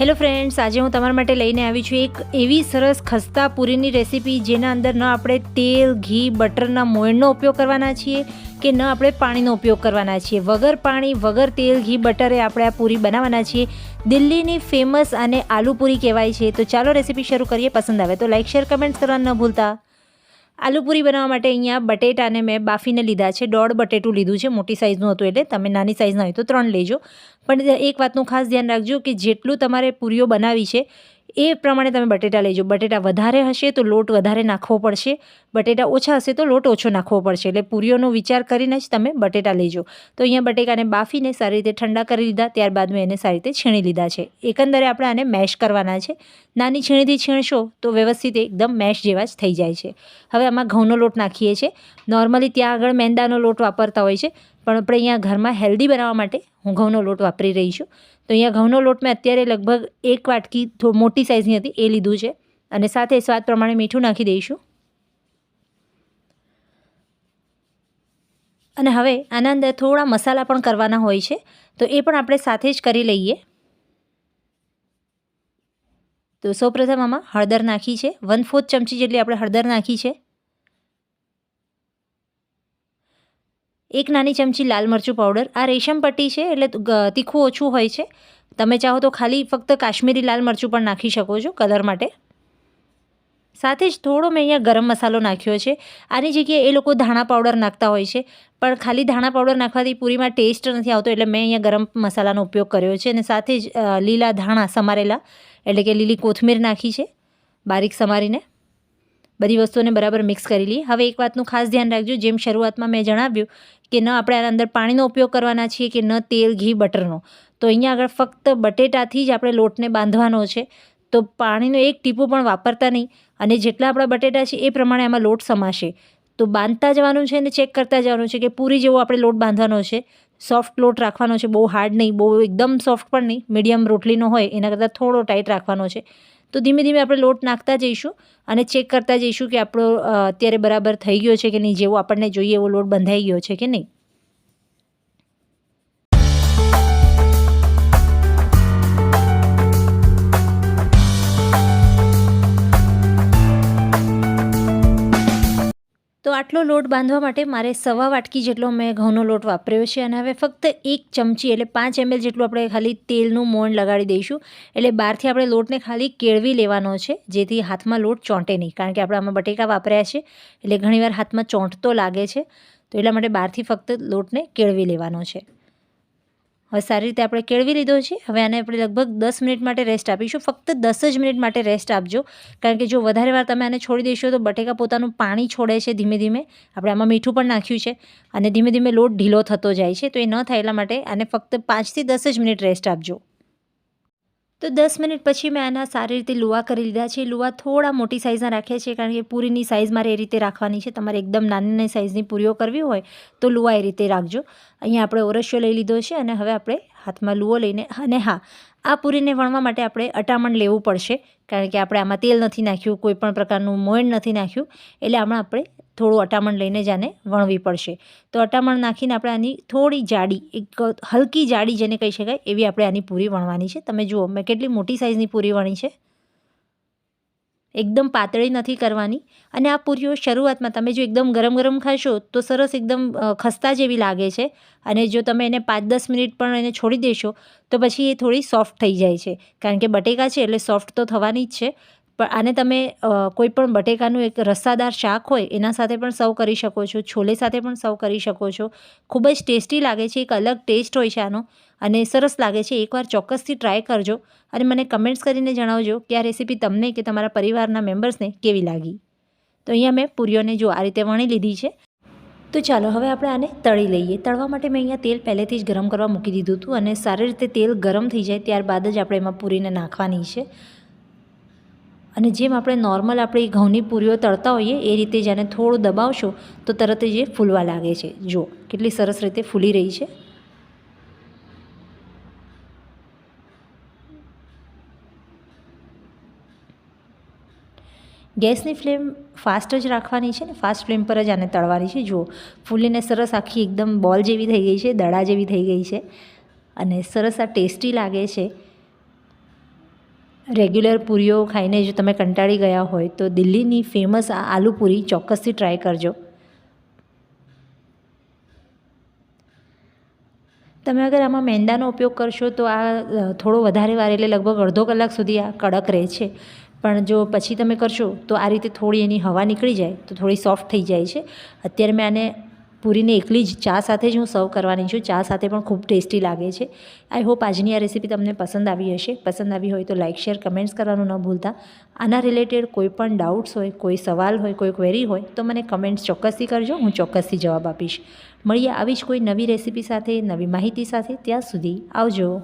Hello friends, આજે હું તમારા માટે લઈને આવી છું એક એવી સરસ ખસ્તા પૂરીની રેસીપી, જેના અંદર ન આપણે તેલ, ઘી, બટરના મોયણનો ઉપયોગ કરવાના છીએ કે ન આપણે પાણીનો ઉપયોગ કરવાના છીએ. વગર પાણી, વગર તેલ, ઘી, બટરે આપણે આ પૂરી બનાવવાના છીએ. દિલ્હીની ફેમસ અને આલુ પૂરી કહેવાય છે. તો ચાલો રેસીપી શરૂ કરીએ પસંદ આવે તો લાઇક શેર કમેન્ટ્સ કરવાનું ન ભૂલતા. આલુ પૂરી બનાવવા માટે અહીંયા બટેટાને મેં બાફીને લીધા છે. દોઢ બટેટું લીધું છે, મોટી સાઇઝનું હતું એટલે. તમે નાની સાઇઝના હોય તો ત્રણ લેજો. પણ એક વાતનું ખાસ ધ્યાન રાખજો કે જેટલું તમારે પૂરીઓ બનાવી છે એ પ્રમાણે તમે બટેટા લેજો. બટેટા વધારે હશે તો લોટ વધારે નાખવો પડશે. બટેટા ઓછા હશે તો લોટ ઓછો નાખવો પડશે. એટલે પૂરીઓનો વિચાર કરીને જ તમે બટેટા લેજો. તો અહીંયા બટેકાને બાફીને સારી રીતે ઠંડા કરી લીધા. ત્યારબાદ મેં એને સારી રીતે છીણી લીધા છે. એકંદરે આપણે આને મેશ કરવાના છે. નાની છીણીથી છીણશો તો વ્યવસ્થિત એકદમ મેશ જેવા જ થઈ જાય છે. હવે આમાં ઘઉંનો લોટ નાખીએ છીએ. નોર્મલી ત્યાં આગળ મેંદાનો લોટ વાપરતા હોય છે. પણ આપણે અહીંયા ઘરમાં હેલ્ધી બનાવવા માટે હું ઘઉંનો લોટ વાપરી રહી છું. તો અહીંયા ઘઉંનો લોટ મેં અત્યારે લગભગ એક વાટકી મોટી સાઇઝની હતી, એ લીધું છે. અને સાથે સ્વાદ પ્રમાણે મીઠું નાખી દઈશું. અને હવે આના અંદર થોડા મસાલા પણ કરવાના હોય છે, તો એ પણ આપણે સાથે જ કરી લઈએ. તો સૌપ્રથમ આમાં હળદર નાખી છે. વન ફોર્થ ચમચી જેટલી આપણે હળદર નાખી છે. એક નાની ચમચી લાલ મરચું પાવડર આ રેશમ પટ્ટી છે, એટલે તીખું ઓછું હોય છે. તમે ચાહો તો ખાલી ફક્ત કાશ્મીરી લાલ મરચું પણ નાખી શકો છો કલર માટે. સાથે જ થોડો મેં અહીંયા ગરમ મસાલો નાખ્યો છે. આની જગ્યાએ એ લોકો ધાણા પાવડર નાખતા હોય છે, પણ ખાલી ધાણા પાવડર નાખવાથી પૂરીમાં ટેસ્ટ નથી આવતો, એટલે મેં અહીંયા ગરમ મસાલાનો ઉપયોગ કર્યો છે. અને સાથે જ લીલા ધાણા સમારેલા, એટલે કે લીલી કોથમીર નાખી છે, બારીક સમારીને. બધી વસ્તુઓને બરાબર મિક્સ કરી લઈએ હવે એક વાતનું ખાસ ધ્યાન રાખજો, જેમ શરૂઆતમાં મેં જણાવ્યું કે ન આપણે આના અંદર પાણીનો ઉપયોગ કરવાના છીએ કે ન તેલ, ઘી, બટરનો. તો અહીંયા આગળ ફક્ત બટેટાથી જ આપણે લોટને બાંધવાનો છે. તો પાણીનો એક ટીપું પણ વાપરતા નહીં. અને જેટલા આપણા બટેટા છે એ પ્રમાણે આમાં લોટ સમાશે. તો બાંધતા જવાનું છે અને ચેક કરતા જવાનું છે કે પૂરી જેવો આપણે લોટ બાંધવાનો છે. સોફ્ટ લોટ રાખવાનો છે. બહુ હાર્ડ નહીં, બહુ એકદમ સોફ્ટ પણ નહીં. મીડિયમ રોટલીનો હોય એના કરતાં થોડો ટાઈટ રાખવાનો છે. તો ધીમે ધીમે આપણે લોટ નાખતા જઈશું અને ચેક કરતા જઈશું કે આપણો અત્યારે બરાબર થઈ ગયો છે કે નહીં, જેવો આપણને જોઈએ એવો લોટ બંધાઈ ગયો છે કે નહીં. તો આટલો લોટ બાંધવા માટે મારે સવા વાટકી જેટલો મેં ઘઉંનો લોટ વાપર્યો છે અને હવે ફક્ત એક ચમચી એટલે પાંચ એમએલ જેટલું આપણે ખાલી તેલનું મોણ લગાડી દઈશું. એટલે બહારથી આપણે લોટને ખાલી કેળવી લેવાનો છે, જેથી હાથમાં લોટ ચોંટે નહીં, કારણ કે આપણે આમાં બટેકા વાપર્યા છે, એટલે ઘણીવાર હાથમાં ચોંટતો લાગે છે. તો એટલા માટે બહારથી ફક્ત લોટને કેળવી લેવાનો છે. હવે સારી રીતે આપણે કેળવી લીધો છે. હવે આને આપણે લગભગ દસ મિનિટ માટે રેસ્ટ આપીશું. ફક્ત દસ જ મિનિટ માટે રેસ્ટ આપજો. કારણ કે જો વધારે વાર તમે આને છોડી દેશો તો બટેકા પોતાનું પાણી છોડે છે ધીમે ધીમે. આપણે આમાં મીઠું પણ નાખ્યું છે અને ધીમે ધીમે લોટ ઢીલો થતો જાય છે. તો એ ન થાય એટલા માટે આને ફક્ત પાંચથી દસ જ મિનિટ રેસ્ટ આપજો. તો દસ મિનિટ પછી મેં આના સારી રીતે લુવા કરી લીધા છે. લુવા થોડા મોટી સાઇઝના રાખ્યા છે કારણ કે પૂરીની સાઇઝ મારે એ રીતે રાખવાની છે. તમારે એકદમ નાની નાની સાઇઝની પૂરીઓ કરવી હોય તો લુવા એ રીતે રાખજો. અહીંયા આપણે ઓરસ્યો લઈ લીધો છે અને હવે આપણે હાથમાં લુવો લઈને અને હા, આ પૂરીને વણવા માટે આપણે અટામણ લેવું પડશે કારણ કે આપણે આમાં તેલ નથી નાખ્યું કોઈપણ પ્રકારનું મોયણ નથી નાખ્યું. એટલે આમાં આપણે થોડું અટામણ લઈને જ આને વણવી પડશે. તો અટામણ નાખીને આપણે આની થોડી જાડી, એક હલકી જાડી જેને કહી શકાય, એવી આપણે આની પૂરી વણવાની છે. તમે જુઓ, મેં કેટલી મોટી સાઇઝની પૂરી વણી છે. એકદમ પાતળી નથી કરવાની. અને આ પૂરીઓ શરૂઆતમાં તમે જો એકદમ ગરમ ગરમ ખાશો, તો સરસ એકદમ ખસ્તા જેવી લાગે છે. અને જો તમે એને પાંચ દસ મિનિટ પણ એને છોડી દેશો, તો પછી એ થોડી સોફ્ટ થઈ જાય છે. કારણ કે બટેકા છે એટલે સોફ્ટ તો થવાની જ છે. પણ આને તમે કોઈ પણ બટેકાનું એક રસ્સાદાર શાક હોય, એના સાથે પણ સર્વ કરી શકો છો, છોલે સાથે પણ સર્વ કરી શકો છો. ખૂબ જ ટેસ્ટી લાગે છે, એક અલગ ટેસ્ટ હોય છે આનો, અને સરસ લાગે છે, એકવાર ચોક્કસથી ટ્રાય કરજો, અને મને કમેન્ટ્સ કરીને જણાવજો, કે આ રેસીપી તમને કે તમારા પરિવારના મેમ્બર્સને કેવી લાગી. તો અહીંયા મેં પૂરીઓને જો આ રીતે વણી લીધી છે. તો ચાલો હવે આપણે આને તળી લઈએ. તળવા માટે મેં અહીંયા તેલ પહેલેથી જ ગરમ કરવા મૂકી દીધું હતું, અને સારી રીતે તેલ ગરમ થઈ જાય ત્યારબાદ જ આપણે એમાં પૂરીને નાખવાની છે. અને જેમ આપણે નોર્મલ આપણી ઘઉંની પૂરીઓ તળતા હોઈએ, એ રીતે જેને થોડું દબાવશો, તો તરત જ એ ફૂલવા લાગે છે. જુઓ, કેટલી સરસ રીતે ફૂલી રહી છે. ગેસની ફ્લેમ ફાસ્ટ જ રાખવાની છે ને, ફાસ્ટ ફ્લેમ પર જ આને તળવાની છે. જુઓ, ફૂલીને સરસ આખી એકદમ બોલ જેવી થઈ ગઈ છે, દડા જેવી થઈ ગઈ છે. અને સરસ આ ટેસ્ટી લાગે છે. રેગ્યુલર પૂરીઓ ખાઈને જો તમે કંટાળી ગયા હોય તો દિલ્હીની ફેમસ આ આલુ પૂરી ચોક્કસથી ટ્રાય કરજો. તમે અગર આમાં મેંદાનો ઉપયોગ કરશો તો આ થોડો વધારે વાર એટલે લગભગ અડધો કલાક સુધી આ કડક રહે છે. પણ જો પછી તમે કરશો તો આ રીતે થોડી એની હવા નીકળી જાય તો થોડી સોફ્ટ થઈ જાય છે. અત્યારે મેં આને પૂરીને એકલી જ ચા સાથે જ હું સર્વ કરવાની છું. ચા સાથે પણ ખૂબ ટેસ્ટી લાગે છે. આઈ હોપ આજની આ રેસીપી તમને પસંદ આવી હશે. પસંદ આવી હોય તો લાઇક શેર, કમેન્ટ્સ કરવાનું ન ભૂલતા. આના રિલેટેડ કોઈ પણ ડાઉટ્સ હોય, કોઈ સવાલ હોય, કોઈ ક્વેરી હોય તો મને કમેન્ટ્સ ચોક્કસથી કરજો. હું ચોક્કસથી જવાબ આપીશ. મળીએ આવી જ કોઈ નવી રેસીપી સાથે, નવી માહિતી સાથે. ત્યાં સુધી આવજો.